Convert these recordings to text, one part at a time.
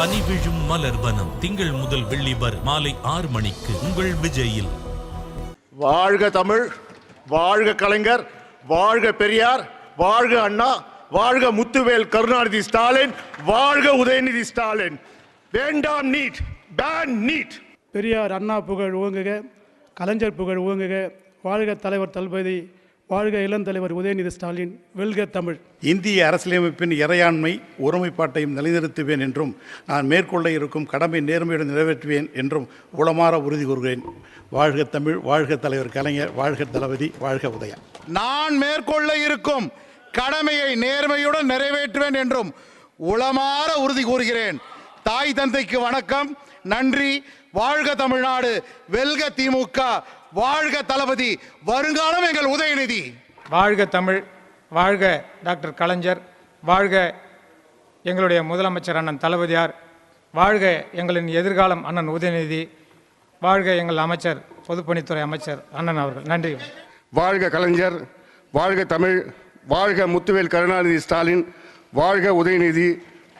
பனி விழும் மலர் வனம். திங்கள் முதல் வெள்ளி வரை மாலை ஆறு மணிக்கு உங்கள் விஜயில். வாழ்க தமிழ் வாழ்க கலைஞர் வாழ்க பெரியார் வாழ்க அண்ணா வாழ்க முத்துவேல் கருணாநிதி ஸ்டாலின் வாழ்க உதயநிதி ஸ்டாலின். வேண்டாம் NEET ban NEET. Periyar Anna புகழ் ஓங்குக கலைஞர் புகழ் ஓங்குக வாழ்க தலைவர் தளபதி வாழ்க இளந்தலைவர் உதயநிதி ஸ்டாலின் வெல்க தமிழ். இந்திய அரசியலமைப்பின் இறையாண்மை ஒருமைப்பாட்டையும் நிலைநிறுத்துவேன் என்றும் நான் மேற்கொள்ள இருக்கும் கடமை நேர்மையுடன் நிறைவேற்றுவேன் என்றும் உளமாற உறுதி கூறுகிறேன். வாழ்க தமிழ் வாழ்க தலைவர் கலைஞர் வாழ்க தளபதி வாழ்க உதயா. நான் மேற்கொள்ள இருக்கும் கடமையை நேர்மையுடன் நிறைவேற்றுவேன் என்றும் உளமாற உறுதி கூறுகிறேன். தாய் தந்தைக்கு வணக்கம் நன்றி வாழ்க தமிழ்நாடு வெல்க திமுக வாழ்க தளபதி வருங்காலம் எங்கள் உதயநிதி. வாழ்க தமிழ் வாழ்க டாக்டர் கலைஞர் வாழ்க எங்களுடைய முதலமைச்சர் அண்ணன் தளபதியார் வாழ்க எங்களின் எதிர்காலம் அண்ணன் உதயநிதி வாழ்க எங்கள் அமைச்சர் பொதுப்பணித்துறை அமைச்சர் அண்ணன் அவர்கள். நன்றி. வாழ்க கலைஞர் வாழ்க தமிழ் வாழ்க முத்துவேல் கருணாநிதி ஸ்டாலின் வாழ்க உதயநிதி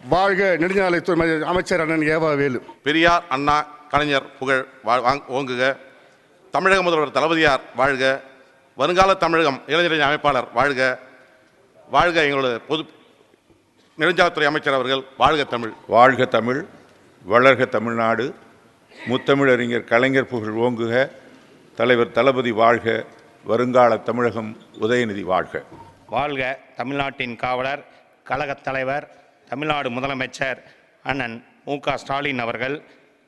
வாழ்க நெடுஞ்சாலைத்துறை அமைச்சர் அண்ணன் ஏவா வேலு. பெரியார் அண்ணா கலைஞர் புகழ் வா- வாங்- ஓங்குக. தமிழக முதல்வர் தளபதியார் வாழ்க வருங்கால தமிழகம் இளைஞரணி அமைப்பாளர் வாழ்க வாழ்க எங்களோட பொது நெடுஞ்சாலைத்துறை அமைச்சர் அவர்கள் வாழ்க தமிழ். வாழ்க தமிழ் வளர்க தமிழ்நாடு முத்தமிழறிஞர் கலைஞர் புகழ் ஓங்குக தலைவர் தளபதி வாழ்க வருங்கால தமிழகம் உதயநிதி வாழ்க. வாழ்க தமிழ்நாட்டின் காவலர் கழகத் தலைவர் தமிழ்நாடு முதலமைச்சர் அண்ணன் மு க ஸ்டாலின் அவர்கள்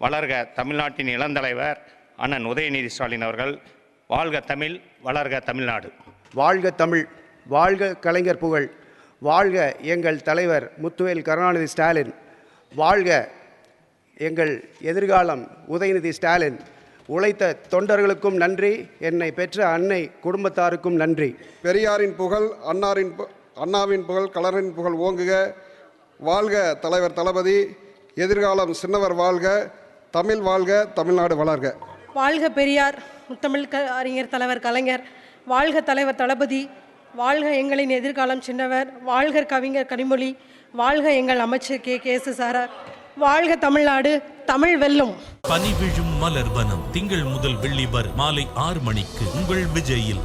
வளர்க தமிழ்நாட்டின் இளந்தலைவர் அண்ணன் உதயநிதி ஸ்டாலின் அவர்கள் வாழ்க தமிழ் வளர்க தமிழ்நாடு. வாழ்க தமிழ் வாழ்க கலைஞர் புகழ் வாழ்க எங்கள் தலைவர் முத்துவேல் கருணாநிதி ஸ்டாலின் வாழ்க எங்கள் எதிர்காலம் உதயநிதி ஸ்டாலின். உழைத்த தொண்டர்களுக்கும் நன்றி என்னை பெற்ற அன்னை குடும்பத்தாருக்கும் நன்றி. பெரியாரின் புகழ் அன்னாரின் பு- அண்ணாவின் புகழ் கலரின் புகழ் ஓங்குக. வாழ்க தலைவர் தளபதி எதிர்காலம் சின்னவர் வாழ்க. தமிழ் வாழ்க தமிழ்நாடு வளர்க. வாழ்க பெரியார் முத்தமிழ் க அறிஞர் தலைவர் கலைஞர். வாழ்க தலைவர் தளபதி. வாழ்க எங்களின் எதிர்காலம் சின்னவர். வாழ்க கவிஞர் கனிமொழி. வாழ்க எங்கள் அமைச்சர் கே. கேசுசாரர் வாழ்க தமிழ்நாடு தமிழ் வெல்லும். பனி விழும் மலர் வனம் திங்கள் முதல் வெள்ளி மாலை ஆறு மணிக்கு உங்கள் விஜயில்.